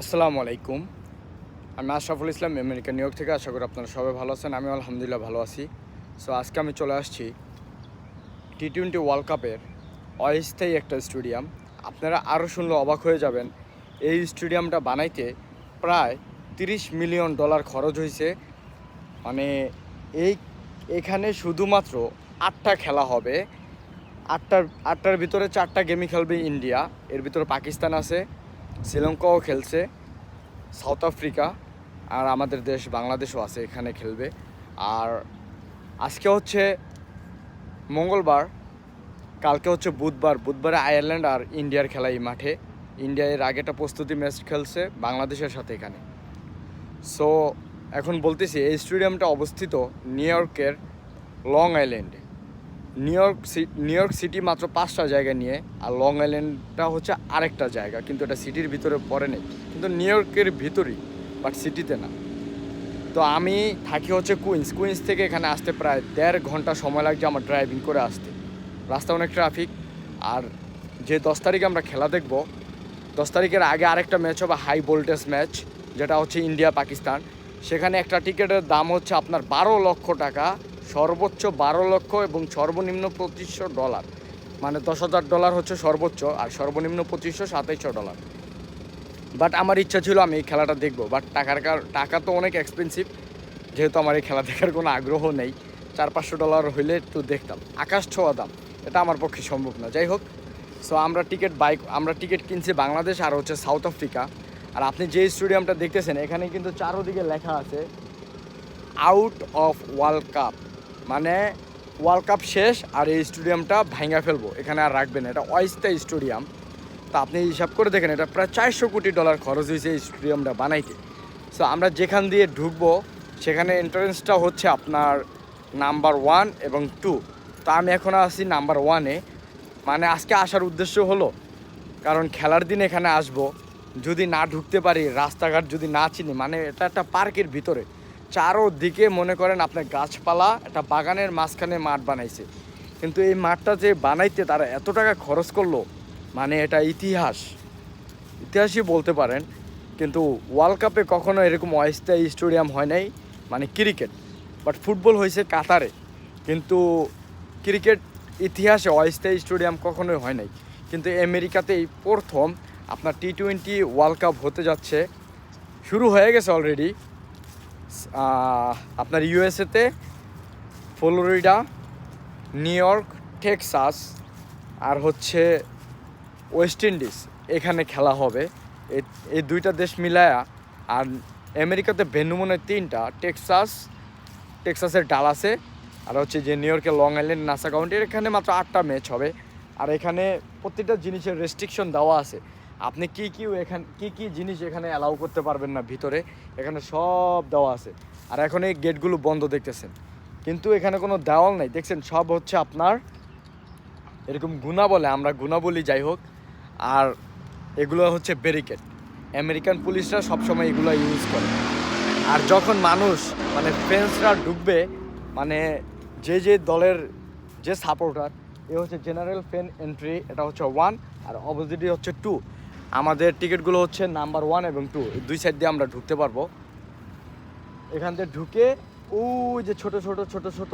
আসসালামু আলাইকুম। আমি Ashraful Islam, America, New York থেকে। আশা করি আপনারা সবাই ভালো আছেন। আমি আলহামদুলিল্লাহ ভালো আছি। সো আজকে আমি চলে আসছি টি টোয়েন্টি ওয়ার্ল্ড কাপের অস্থায়ী একটা স্টেডিয়াম। আপনারা আরও শুনলে অবাক হয়ে যাবেন। এই স্টেডিয়ামটা বানাইতে প্রায় তিরিশ মিলিয়ন ডলার খরচ হয়েছে মানে এই, এখানে শুধুমাত্র আটটা খেলা হবে। আটটার আটটার ভিতরে চারটা গেমই খেলবে ইন্ডিয়া। এর ভিতরে পাকিস্তান আছে। শ্রীলঙ্কাও খেলছে, সাউথ আফ্রিকা আর আমাদের দেশ বাংলাদেশও আছে, এখানে খেলবে। আর আজকে হচ্ছে মঙ্গলবার, কালকে হচ্ছে বুধবার। বুধবারে আয়ারল্যান্ড আর ইন্ডিয়ার খেলা এই মাঠে। ইন্ডিয়া এর আগে একটা প্রস্তুতি ম্যাচ খেলছে বাংলাদেশের সাথে এখানে। সো এখন বলতেছি, এই স্টেডিয়ামটা অবস্থিত নিউ ইয়র্কের লং আইল্যান্ডে। New York New York City মাত্র পাঁচটা জায়গা নিয়ে আর লং আইল্যান্ডটা হচ্ছে আরেকটা জায়গা, কিন্তু এটা সিটির ভিতরে পড়ে নেই। কিন্তু নিউ ইয়র্কের ভিতরেই বাট সিটিতে না। তো আমি থাকি হচ্ছে কুইন্স কুইন্স থেকে এখানে আসতে প্রায় দেড় ঘণ্টা সময় লাগছে আমার ড্রাইভিং করে আসতে। রাস্তা অনেক ট্রাফিক আর যে দশ তারিখে আমরা খেলা দেখব, দশ তারিখের আগে আরেকটা ম্যাচ হবে হাই ভোল্টেজ ম্যাচ যেটা হচ্ছে ইন্ডিয়া পাকিস্তান সেখানে একটা টিকিটের দাম হচ্ছে আপনার বারো লক্ষ টাকা সর্বোচ্চ বারো লক্ষ এবং সর্বনিম্ন পঁচিশশো ডলার। মানে দশ হাজার ডলার হচ্ছে সর্বোচ্চ আর সর্বনিম্ন পঁচিশশো সাতাইশশো ডলার। বাট আমার ইচ্ছা ছিল আমি এই খেলাটা দেখব। বাট টাকার কার- টাকা তো অনেক এক্সপেন্সিভ যেহেতু আমার এই খেলা দেখার কোনো আগ্রহ নেই। চার পাঁচশো ডলার হইলে একটু দেখতাম। আকাশ ছোঁয়া দাম। এটা আমার পক্ষে সম্ভব না। যাই হোক সো আমরা টিকিট বাইক আমরা টিকিট কিনছি বাংলাদেশ আর হচ্ছে সাউথ আফ্রিকা আর আপনি যে স্টেডিয়ামটা দেখতেছেন এখানে কিন্তু চারোদিকে লেখা আছে আউট অফ ওয়ার্ল্ড কাপ মানে ওয়ার্ল্ড কাপ শেষ আর এই স্টেডিয়ামটা ভাঙা ফেলব। এখানে আর রাখবেন না, এটা অস্থায়ী স্টেডিয়াম। তো আপনি হিসাব করে দেখেন, এটা প্রায় চারশো কোটি ডলার খরচ হয়েছে এই স্টেডিয়ামটা বানাইতে। সো আমরা যেখান দিয়ে ঢুকবো, সেখানে এন্ট্রান্সটা হচ্ছে আপনার নাম্বার ওয়ান এবং টু তা আমি এখন আছি নাম্বার ওয়ানে মানে আজকে আসার উদ্দেশ্য হলো, কারণ খেলার দিন এখানে আসব। যদি না ঢুকতে পারি, রাস্তাঘাট যদি না চিনি মানে এটা একটা পার্কের ভিতরে। চারোদিকে মনে করেন আপনার গাছপালা, একটা বাগানের মাঝখানে মাঠ বানাইছে। কিন্তু এই মাঠটা যে বানাইতে তারা এত টাকা খরচ করল মানে এটা ইতিহাস। ইতিহাসই বলতে পারেন, কিন্তু ওয়ার্ল্ড কাপে কখনো এরকম অস্থায়ী স্টেডিয়াম হয় নাই মানে ক্রিকেট। বাট ফুটবল হয়েছে কাতারে, কিন্তু ক্রিকেট ইতিহাসে অস্থায়ী স্টেডিয়াম কখনোই হয় নাই। কিন্তু আমেরিকাতেই প্রথম আপনার টি টোয়েন্টি ওয়ার্ল্ড কাপ হতে যাচ্ছে, শুরু হয়ে গেছে অলরেডি আপনার ইউএসএতে, ফ্লোরিডা, নিউ ইয়র্ক, টেক্সাস, আর হচ্ছে ওয়েস্ট ইন্ডিজ এখানে খেলা হবে। এই দুইটা দেশ মিলায়া, আর আমেরিকাতে ভেন্যু তিনটা, টেক্সাস, টেক্সাসের ডালাসে, আর হচ্ছে যে নিউ ইয়র্কের লং আইল্যান্ড, নাসা কাউন্টির এখানে মাত্র আটটা ম্যাচ হবে। আর এখানে প্রত্যেকটা জিনিসের রেস্ট্রিকশন দেওয়া আছে। আপনি কি কি এখান কি কি জিনিস এখানে অ্যালাউ করতে পারবেন না ভিতরে? এখানে সব দেওয়া আছে। আর এখন এই গেটগুলো বন্ধ দেখতেছেন। কিন্তু এখানে কোনো দেওয়াল নাই। দেখছেন, সব হচ্ছে আপনার এরকম গুণা বলে। আমরা গুণা বলি, যাই হোক। আর এগুলো হচ্ছে ব্যারিকেড আমেরিকান পুলিশরা সবসময় এগুলো ইউজ করে। আর যখন মানুষ মানে ফ্রেন্ডসরা ঢুকবে মানে যে যে দলের যে সাপোর্টার এ হচ্ছে জেনারেল ফ্যান এন্ট্রি এটা হচ্ছে ওয়ান আর অপোজিটই হচ্ছে টু আমাদের টিকিটগুলো হচ্ছে নাম্বার ওয়ান এবং টু। দুই সাইড দিয়ে আমরা ঢুকতে পারব। এখান থেকে ঢুকে ওই যে ছোট ছোট ছোট ছোট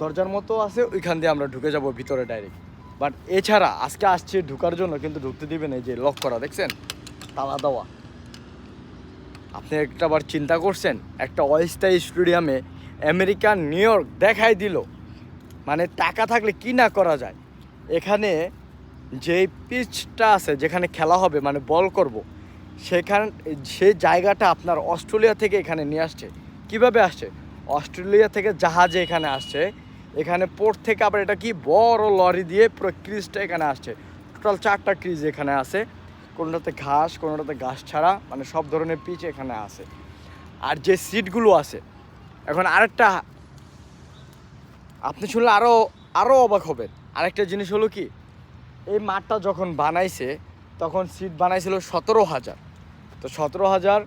দরজার মতো আছে, ওইখান দিয়ে আমরা ঢুকে যাব ভিতরে ডাইরেক্ট বাট এছাড়া আজকে আসছে ঢুকার জন্য, কিন্তু ঢুকতে দিবে না যে লক করা, দেখছেন? তালা দেওয়া। আপনি একটা বার চিন্তা করছেন, একটা অস্থায়ী স্টেডিয়ামে আমেরিকান নিউ ইয়র্ক দেখাই দিল। মানে টাকা থাকলে কি না করা যায়? এখানে যে পিচটা আছে, যেখানে খেলা হবে মানে বল করব, সেখান, সে জায়গাটা আপনার অস্ট্রেলিয়া থেকে এখানে নিয়ে আসছে। কীভাবে আসছে? অস্ট্রেলিয়া থেকে জাহাজে এখানে আসছে। এখানে পোর্ট থেকে আবার এটা কি? বড় লরি দিয়ে পুরো ক্রিজটা এখানে আসছে। টোটাল চারটা ক্রিজ এখানে আছে। কোনোটাতে ঘাস কোনোটাতে ঘাস ছাড়া মানে সব ধরনের পিচ এখানে আছে। আর যে সিটগুলো আছে, এখন আরেকটা, আপনি শুনলে আরও আরও অবাক হবেন। আরেকটা জিনিস হলো কি? এই মাঠটা যখন বানাইছে, তখন সিট বানাইছিল সতেরো হাজার। তো সতেরো হাজার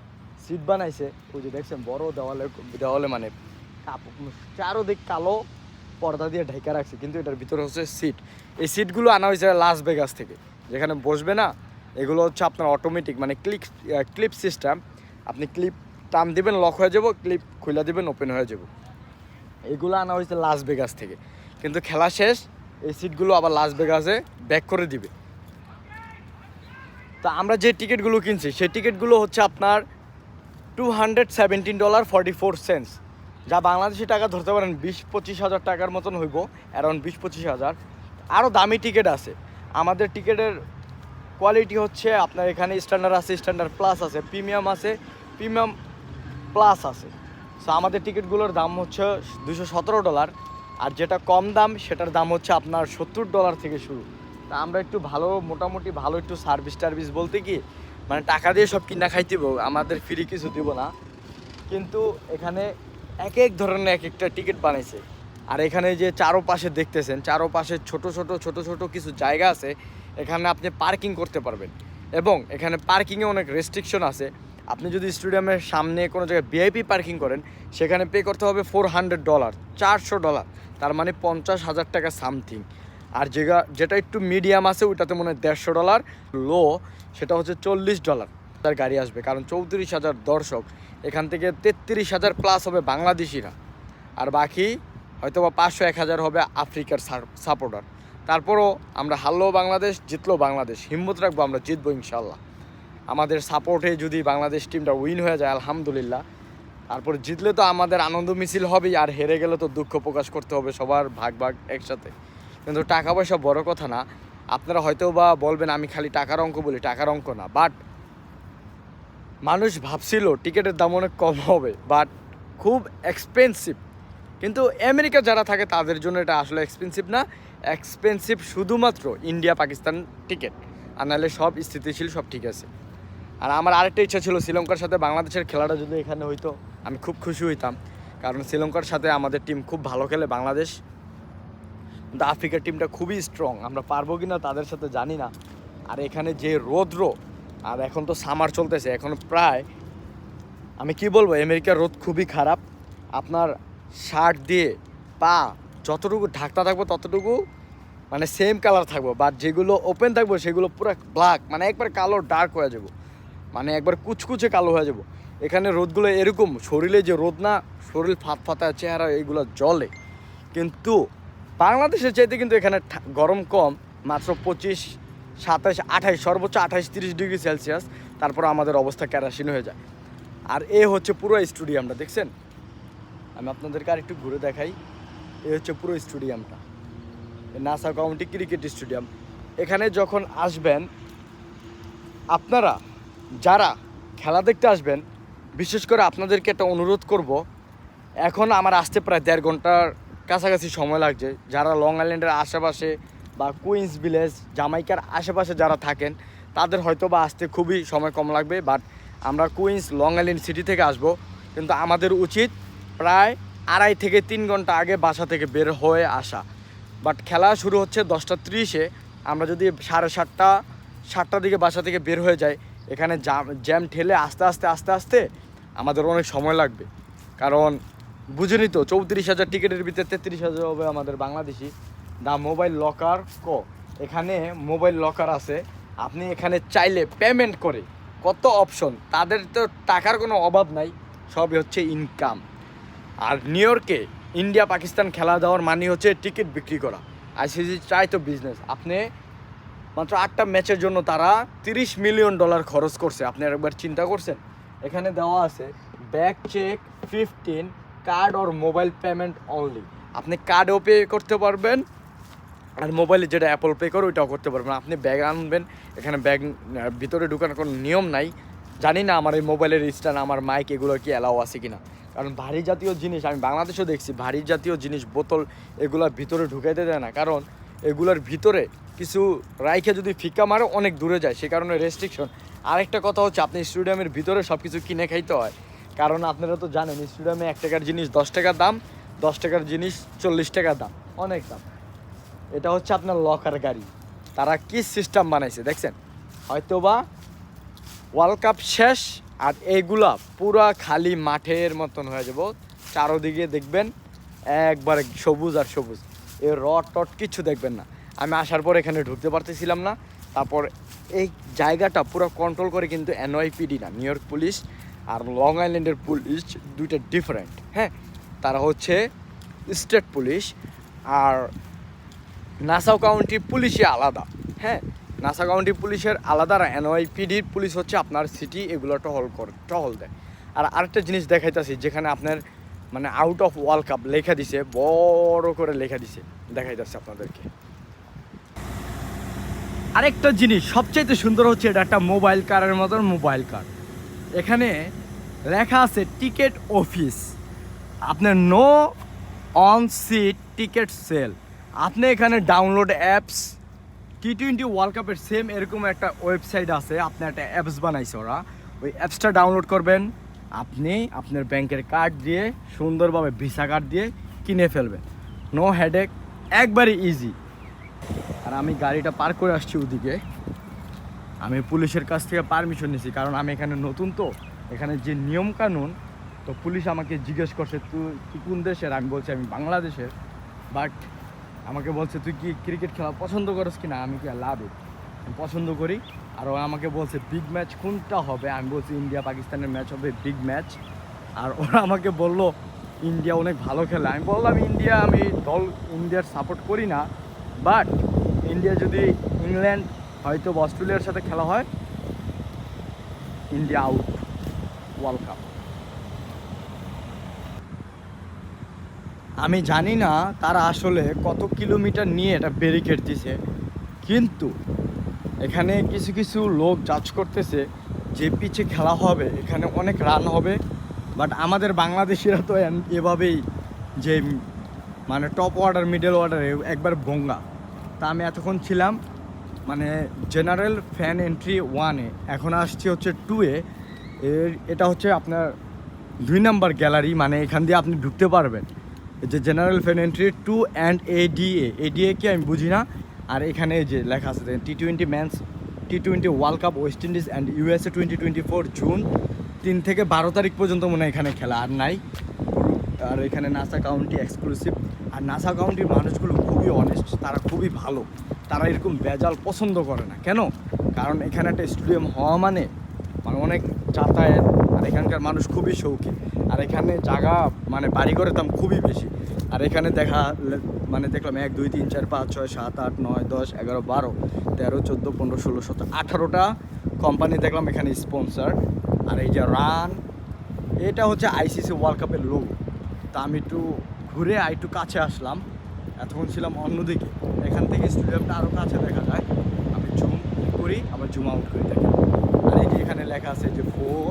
সিট বানাইছে, ওই যে দেখছেন বড় দেওয়ালে দেওয়ালে মানে চারোদিক কালো পর্দা দিয়ে ঢেকে রাখছে, কিন্তু এটার ভিতরে হচ্ছে সিট এই সিটগুলো আনা হয়েছে লাস ভেগাস থেকে। যেখানে বসবে না, এগুলো হচ্ছে আপনার অটোমেটিক মানে ক্লিক ক্লিপ সিস্টেম আপনি ক্লিপ টান দিবেন লক হয়ে যাব ক্লিপ খুলে দিবেন ওপেন হয়ে যাব। এগুলো আনা হয়েছে লাস ভেগাস থেকে। কিন্তু খেলা শেষ এই সিটগুলো আবার লাস ভেগাসে ব্যাক করে দিবে। তা আমরা যে টিকিটগুলো কিনছি, সেই টিকিটগুলো হচ্ছে আপনার two hundred seventeen dollar forty four cents যা বাংলাদেশি টাকা ধরতে পারেন বিশ পঁচিশ হাজার টাকার মতন হইব অ্যারাউন্ড বিশ পঁচিশ হাজার। আরও দামি টিকিট আছে। আমাদের টিকিটের কোয়ালিটি হচ্ছে আপনার এখানে স্ট্যান্ডার্ড আছে স্ট্যান্ডার্ড প্লাস আছে প্রিমিয়াম আছে প্রিমিয়াম প্লাস আছে। সো আমাদের টিকিটগুলোর দাম হচ্ছে দুশো সতেরো ডলার আর যেটা কম দাম, সেটার দাম হচ্ছে আপনার সত্তর ডলার থেকে শুরু। তা আমরা একটু ভালো, মোটামুটি ভালো একটু সার্ভিস টার্ভিস বলতে কি মানে টাকা দিয়ে সব কিনা খাইতেব আমাদের ফ্রি কিছু দিব না। কিন্তু এখানে এক এক ধরনের এক একটা টিকিট বানাইছে। আর এখানে যে চারোপাশে দেখতেছেন, চারোপাশে ছোট ছোট ছোট ছোট কিছু জায়গা আছে, এখানে আপনি পার্কিং করতে পারবেন। এবং এখানে পার্কিংয়ে অনেক রেস্ট্রিকশন আছে। আপনি যদি স্টেডিয়ামের সামনে কোনো জায়গায় ভিআইপি পার্কিং করেন, সেখানে পে করতে হবে ফোর হান্ড্রেড ডলার চারশো ডলার তার মানে পঞ্চাশ হাজার টাকা সামথিং আর যেটা যেটা একটু মিডিয়াম আছে, ওইটাতে মনে হয় দেড়শো ডলার লো সেটা হচ্ছে চল্লিশ ডলার তার গাড়ি আসবে। কারণ চৌত্রিশ হাজার দর্শক, এখান থেকে তেত্রিশ হাজার প্লাস হবে বাংলাদেশিরা। আর বাকি হয়তো বা পাঁচশো, এক হাজার হবে আফ্রিকার সাপোর্টার তারপরও আমরা হারলেও বাংলাদেশ জিতলেও বাংলাদেশ। হিম্মত রাখব আমরা জিতবো ইনশাল্লাহ আমাদের সাপোর্টে যদি বাংলাদেশ টিমটা উইন হয়ে যায়, আলহামদুলিল্লাহ। তারপর জিতলে তো আমাদের আনন্দ মিছিল হবেই, আর হেরে গেলে তো দুঃখ প্রকাশ করতে হবে সবার ভাগ ভাগ একসাথে। কিন্তু টাকা পয়সা বড় কথা না, আপনারা হয়তো বা বলবেন, আমি খালি টাকার অঙ্ক বলি। টাকার অঙ্ক না বাট মানুষ ভাবছিল টিকিটের দাম অনেক কম হবে বাট খুব এক্সপেন্সিভ কিন্তু আমেরিকা যারা থাকে, তাদের জন্য এটা আসলে এক্সপেন্সিভ না। এক্সপেন্সিভ শুধুমাত্র ইন্ডিয়া পাকিস্তান টিকিট আর নাহলে সব স্থিতিশীল, সব ঠিক আছে। আর আমার আরেকটা ইচ্ছা ছিল শ্রীলঙ্কার সাথে বাংলাদেশের খেলাটা যদি এখানে হইতো, আমি খুব খুশি হইতাম। কারণ শ্রীলঙ্কার সাথে আমাদের টিম খুব ভালো খেলে বাংলাদেশ। কিন্তু আফ্রিকার টিমটা খুবই স্ট্রং আমরা পারব কি না তাদের সাথে জানি না। আর এখানে যে রৌদ্র, আর এখন তো সামার চলতেছে, এখন প্রায়, আমি কি বলব, আমেরিকার রোদ খুবই খারাপ। আপনার শার্ট দিয়ে পা যতটুকু ঢাকতে থাকব ততটুকু মানে সেম কালার থাকব বাট যেগুলো ওপেন থাকব সেগুলো পুরো ব্ল্যাক মানে একবার কালো ডার্ক হয়ে যাব। মানে একবার কুচকুচে কালো হয়ে যাব। এখানে রোদগুলো এরকম, শরীরে যে রোদ না, শরীর ফাত ফাতা চেহারা এইগুলো জলে কিন্তু বাংলাদেশের চাইতে কিন্তু এখানে গরম কম, মাত্র পঁচিশ, সাতাশ, আঠাশ, সর্বোচ্চ আঠাশ, তিরিশ ডিগ্রি সেলসিয়াস। তারপর আমাদের অবস্থা ক্যারাসিন হয়ে যায়। আর এ হচ্ছে পুরো স্টুডিয়ামটা, দেখছেন? আমি আপনাদেরকে আর একটু ঘুরে দেখাই। এ হচ্ছে পুরো স্টুডিয়ামটা। Nassau county cricket stadium. এখানে যখন আসবেন, আপনারা যারা খেলা দেখতে আসবেন, বিশেষ করে আপনাদেরকে একটা অনুরোধ করব, এখন আমার আসতে প্রায় দেড় ঘণ্টার কাছাকাছি সময় লাগছে। যারা লং আইল্যান্ডের আশেপাশে বা কুইন্স ভিলেজ জামাইকার আশেপাশে যারা থাকেন, তাদের হয়তো বা আসতে খুবই সময় কম লাগবে। বাট আমরা কুইন্স লং আইল্যান্ড সিটি থেকে আসব। কিন্তু আমাদের উচিত প্রায় আড়াই থেকে তিন ঘণ্টা আগে বাসা থেকে বের হয়ে আসা। বাট খেলা শুরু হচ্ছে দশটা ত্রিশে। আমরা যদি সাড়ে সাতটা, সাতটার দিকে বাসা থেকে বের হয়ে যাই এখানে জ্যাম ঠেলে আস্তে আস্তে আস্তে আস্তে আমাদের অনেক সময় লাগবে। কারণ বুঝেনি তো চৌত্রিশ হাজার টিকিটের ভিতরে তেত্রিশ হাজার হবে আমাদের বাংলাদেশি। দা মোবাইল লকার ক? এখানে মোবাইল লকার আছে। আপনি এখানে চাইলে পেমেন্ট করে, কত অপশন তাদের তো টাকার কোনো অভাব নাই, সবই হচ্ছে ইনকাম আর নিউ ইয়র্কে ইন্ডিয়া পাকিস্তান খেলা দেওয়ার মানে হচ্ছে টিকিট বিক্রি করা। আইসিসি চাই তো বিজনেস আপনি মাত্র আটটা ম্যাচের জন্য তারা তিরিশ মিলিয়ন ডলার খরচ করছে। আপনি একবার চিন্তা করছেন? এখানে দেওয়া আছে ব্যাক চেক ফিফটিন কার্ড ওর মোবাইল পেমেন্ট অনলি আপনি কার্ডও পে করতে পারবেন, আর মোবাইলে যেটা অ্যাপল পে করে ওইটাও করতে পারবেন। আপনি ব্যাগ আনবেন, এখানে ব্যাগ ভিতরে ঢুকানোর কোনো নিয়ম নাই। জানি না আমার এই মোবাইলের স্ট্যান্ড, আমার মাইক এগুলো কি অ্যালাউ আছে কি না কারণ ভারী জাতীয় জিনিস, আমি বাংলাদেশেও দেখছি, ভারী জাতীয় জিনিস, বোতল এগুলো ভিতরে ঢুকাইতে দেয় না। কারণ এগুলোর ভিতরে কিছু রাইখে যদি ফিকা মারে, অনেক দূরে যায়। সে কারণে রেস্ট্রিকশন আরেকটা কথা হচ্ছে, আপনি স্টেডিয়ামের ভিতরে সব কিছু কিনে খাইতে হয়। কারণ আপনারা তো জানেন, স্টেডিয়ামে এক টাকার জিনিস দশ টাকার দাম, দশ টাকার জিনিস চল্লিশ টাকার দাম, অনেক দাম। এটা হচ্ছে আপনার লকার গাড়ি। তারা কি সিস্টেম বানাইছে দেখছেন? হয়তো বা ওয়ার্ল্ড কাপ শেষ, আর এইগুলা পুরা খালি মাঠের মতন হয়ে যাব। চারোদিকে দেখবেন, একবারে সবুজ আর সবুজ। এ রড টট কিচ্ছু দেখবেন না। আমি আসার পর এখানে ঢুকতে পারতেছিলাম না। তারপর এই জায়গাটা পুরো কন্ট্রোল করে কিন্তু এনওয়াইপিডি না নিউ ইয়র্ক পুলিশ আর লং আইল্যান্ডের পুলিশ দুইটা ডিফারেন্ট হ্যাঁ? তারা হচ্ছে স্টেট পুলিশ আর নাসাউ কাউন্টি পুলিশই আলাদা হ্যাঁ? নাসা কাউন্টি পুলিশের আলাদা আর এনওয়াইপিডির পুলিশ হচ্ছে আপনার সিটি এগুলো টহল করে, টহল দেয়। আর আরেকটা জিনিস দেখাইতেছি, যেখানে আপনার মানে আউট অফ ওয়ার্ল্ড কাপ লেখা দিছে, বড় করে লেখা দিছে। দেখাই যাচ্ছে আপনাদেরকে। আরেকটা জিনিস, সবচাইতে সুন্দর হচ্ছে এটা একটা মোবাইল কারের মতন মোবাইল কার এখানে লেখা আছে টিকিট অফিস আপনার no on seat ticket sale আপনি এখানে download apps T twenty world কাপের সেম এরকম একটা ওয়েবসাইট আছে, আপনি একটা অ্যাপস বানাইছে ওরা। ওই অ্যাপসটা ডাউনলোড করবেন। আপনি আপনার ব্যাংকের কার্ড দিয়ে সুন্দরভাবে ভিসা কার্ড দিয়ে কিনে ফেলবেন। নো হেডেক একবারে ইজি আর আমি গাড়িটা পার করে আসছি ওদিকে। আমি পুলিশের কাছ থেকে পারমিশন নিয়েছি কারণ আমি এখানে নতুন তো। এখানে যে নিয়ম কানুন, তো পুলিশ আমাকে জিজ্ঞেস করছে, তুই কোন দেশের? আমি বলছি, আমি বাংলাদেশের। বাট আমাকে বলছে, তুই কি ক্রিকেট খেলা পছন্দ করিস কি না আমি কি লাভ ইট পছন্দ করি। আর ও আমাকে বলছে বিগ ম্যাচ কোনটা হবে? আমি বলছি ইন্ডিয়া পাকিস্তানের ম্যাচ হবে বিগ ম্যাচ আর ওরা আমাকে বলল ইন্ডিয়া অনেক ভালো খেলে। আমি বললাম ইন্ডিয়া আমি দল ইন্ডিয়ার সাপোর্ট করি না বাট ইন্ডিয়া যদি ইংল্যান্ড হয়তো অস্ট্রেলিয়ার সাথে খেলা হয় ইন্ডিয়া আউট ওয়ার্ল্ড কাপ আমি জানি না তারা আসলে কত কিলোমিটার নিয়ে এটা ব্যারিকেড দিছে, কিন্তু এখানে কিছু কিছু লোক জাজ করতেছে যে পিচে খেলা হবে, এখানে অনেক রান হবে বাট আমাদের বাংলাদেশিরা তো এভাবেই যে মানে টপ অর্ডার মিডল অর্ডারে একবার ভঙ্গা। তা আমি এতক্ষণ ছিলাম মানে জেনারেল ফ্যান এন্ট্রি ওয়ানে এখন আসছি হচ্ছে টুয়ে এর, এটা হচ্ছে আপনার দুই নাম্বার গ্যালারি মানে এখান দিয়ে আপনি ঢুকতে পারবেন। যে general fan entry two and ADA ADA কি আমি বুঝি না আর এখানে যে লেখা আছে T twenty men's T twenty world cup West Indies and USA twenty twenty four June তিন থেকে বারো তারিখ পর্যন্ত মনে হয় এখানে খেলা আর নাই। আর এখানে নাসা কাউন্টি এক্সক্লুসিভ আর নাসা কাউন্টির মানুষগুলো খুবই অনেস্ট তারা খুবই ভালো। তারা এরকম বেজাল পছন্দ করে না। কেন? কারণ এখানে একটা স্টেডিয়াম হওয়া মানে মানে অনেক যাতায়াত আর এখানকার মানুষ খুবই শৌখিন। আর এখানে জায়গা মানে বাড়িঘরের দাম খুবই বেশি। আর এখানে দেখা মানে দেখলাম এক, দুই, তিন, চার, পাঁচ, ছয়, সাত, আট, নয়, দশ, এগারো, বারো, তেরো, চোদ্দ, পনেরো, ষোলো, সতেরো, আঠারোটা কোম্পানি দেখলাম এখানে স্পন্সার আর এই যে রান এটা হচ্ছে আইসিসি ওয়ার্ল্ড কাপের লোক তা আমি একটু ঘুরে আর একটু কাছে আসলাম। এতক্ষণ ছিলাম অন্যদিকে। এখান থেকে স্টেডিয়ামটা আরও কাছে দেখা যায়। আমি জুম করি, আবার জুম আউট করি দেখি আর এই যে এখানে লেখা আছে যে ফোর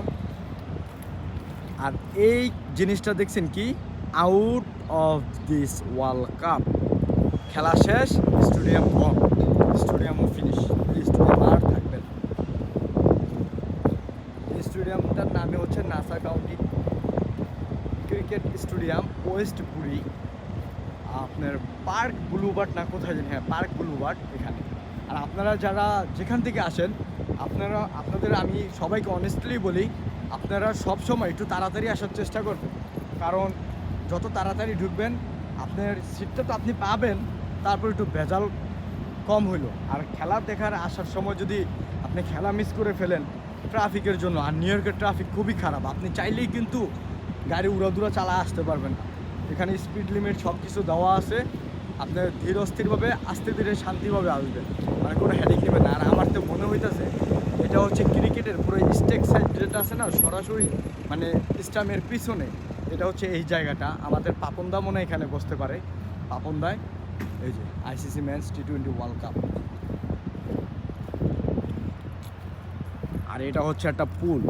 আর এই জিনিসটা দেখছেন কি? Out of this world cup খেলা শেষ স্টেডিয়াম বন্ধ স্টেডিয়ামও ফিনিশ স্টেডিয়াম আর থাকবে স্টেডিয়ামটার নামে হচ্ছে Nassau county cricket stadium Westbury আপনার পার্ক ব্লুবার্ড না, কোথায় জানি হ্যাঁ পার্ক ব্লুবার্ড এখানে। আর আপনারা যারা যেখান থেকে আসেন, আপনারা, আপনাদের আমি সবাইকে অনেস্টলি বলি আপনারা সব সময় একটু তাড়াতাড়ি আসার চেষ্টা করবেন। কারণ যত তাড়াতাড়ি ঢুকবেন, আপনার সিটটা তো আপনি পাবেন, তারপর একটু ভেজাল কম হইল। আর খেলা দেখার আসার সময় যদি আপনি খেলা মিস করে ফেলেন ট্রাফিকের জন্য, আর নিউ ইয়র্কের ট্রাফিক খুবই খারাপ, আপনি চাইলেই কিন্তু গাড়ি উড়াদুরা চালা আসতে পারবেন না। এখানে স্পিড লিমিট সব কিছু দেওয়া আছে আপনার ধীর অস্থিরভাবে আস্তে ধীরে শান্তিভাবে আসবেন। মানে কোনো হেডেক নেবেন না। আর আমার তো মনে হইতেছে এটা হচ্ছে ক্রিকেটের পুরো স্টেক সাইড যেটা আছে না, সরাসরি মানে স্টামের পিছনে, এটা হচ্ছে এই জায়গাটা। আমাদের পাপনদা মনে এখানে বসতে পারে। পাপনদায় এই যে ICC men's T twenty world cup. আর এটা হচ্ছে একটা পুল।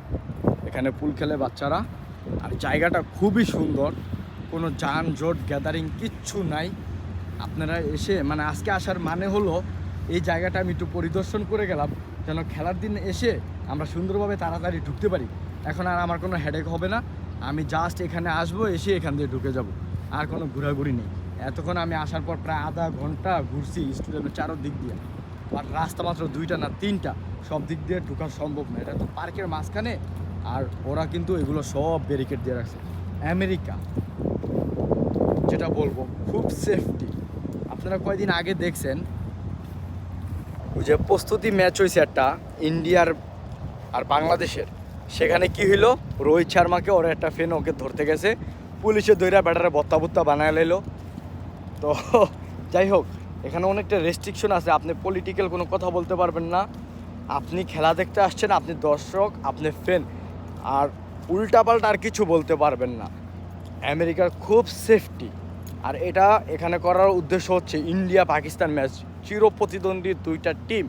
এখানে পুল খেলে বাচ্চারা। আর জায়গাটা খুবই সুন্দর। কোনো যানজট গ্যাদারিং কিচ্ছু নাই। আপনারা এসে মানে আজকে আসার মানে হলো, এই জায়গাটা আমি একটু পরিদর্শন করে গেলাম। যেন খেলার দিন এসে আমরা সুন্দরভাবে তাড়াতাড়ি ঢুকতে পারি। এখন আর আমার কোনো হেডেক হবে না। আমি জাস্ট এখানে আসব, এসে এখান দিয়ে ঢুকে যাব। আর কোনো ঘোরাঘুরি নেই। এতক্ষণ আমি আসার পর প্রায় আধা ঘণ্টা ঘুরছি স্টুডেন্টের চারো দিক দিয়ে। আর রাস্তা মাত্র দুইটা না তিনটা, সব দিক দিয়ে ঢুকা সম্ভব না। এটা তো পার্কের মাঝখানে। আর ওরা কিন্তু এগুলো সব ব্যারিকেড দিয়ে রাখছে। আমেরিকা, যেটা বলব, খুব সেফটি আপনারা কয়দিন আগে দেখছেন ওই যে প্রস্তুতি ম্যাচ হয়েছে একটা ইন্ডিয়ার আর বাংলাদেশের। সেখানে কি হইল? রোহিত শর্মাকে ওরা একটা ফেন ওকে ধরতে গেছে। পুলিশে দৈরা ব্যাটারে বত্তা বত্তা বানায় লাইলো। তো যাই হোক, এখানে অনেকটা রেস্ট্রিকশন আছে। আপনি পলিটিক্যাল কোনো কথা বলতে পারবেন না। আপনি খেলা দেখতে আসছেন, আপনি দর্শক, আপনি ফ্যান আর উল্টাপাল্টা আর কিছু বলতে পারবেন না। আমেরিকার খুব সেফটি আর এটা এখানে করার উদ্দেশ্য হচ্ছে ইন্ডিয়া পাকিস্তান ম্যাচ চির প্রতিদ্বন্দ্বী দুইটা টিম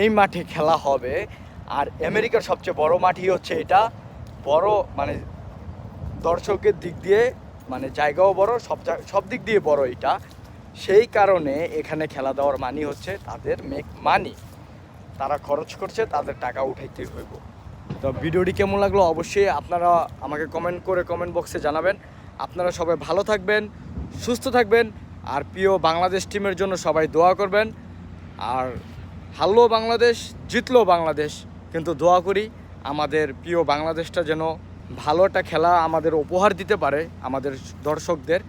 এই মাঠে খেলা হবে। আর আমেরিকার সবচেয়ে বড় মাঠই হচ্ছে এটা। বড় মানে দর্শকের দিক দিয়ে মানে জায়গাও বড়, সব সব দিক দিয়ে বড় এটা। সেই কারণে এখানে খেলা দেওয়ার মানি হচ্ছে তাদের মেক মানি তারা খরচ করছে, তাদের টাকা উঠাইতে হইব। তো ভিডিওটি কেমন লাগল অবশ্যই আপনারা আমাকে কমেন্ট করে কমেন্ট বক্সে জানাবেন। আপনারা সবাই ভালো থাকবেন, সুস্থ থাকবেন। আর প্রিয় বাংলাদেশ টিমের জন্য সবাই দোয়া করবেন। আর হারলো বাংলাদেশ, জিতলো বাংলাদেশ, কিন্তু দোয়া করি আমাদের প্রিয় বাংলাদেশটা যেন ভালো একটা খেলা আমাদের উপহার দিতে পারে আমাদের দর্শকদের।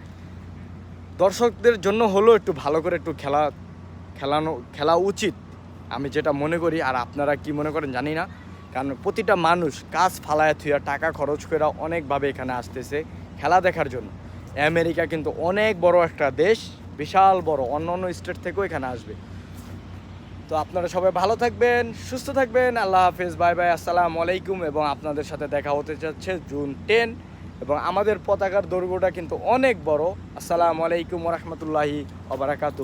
দর্শকদের জন্য হলেও একটু ভালো করে একটু খেলা, খেলানো, খেলা উচিত। আমি যেটা মনে করি, আর আপনারা কি মনে করেন জানি না, কারণ প্রতিটা মানুষ কাজ ফালায় থুয়া টাকা খরচ করে অনেকভাবে এখানে আসতেছে খেলা দেখার জন্য। আমেরিকা কিন্তু অনেক বড় একটা দেশ, বিশাল বড় অন্য অন্য স্টেট থেকেও এখানে আসবে। তো আপনারা সবাই ভালো থাকবেন, সুস্থ থাকবেন, আল্লাহ হাফিজ, বাই বাই, আসসালাম আলাইকুম। এবং আপনাদের সাথে দেখা হতে যাচ্ছে জুন টেন। এবং আমাদের পতাকার দৈর্ঘ্যটা কিন্তু অনেক বড়। আসসালামু আলাইকুম রহমতুল্লাহি ওবরাকাতু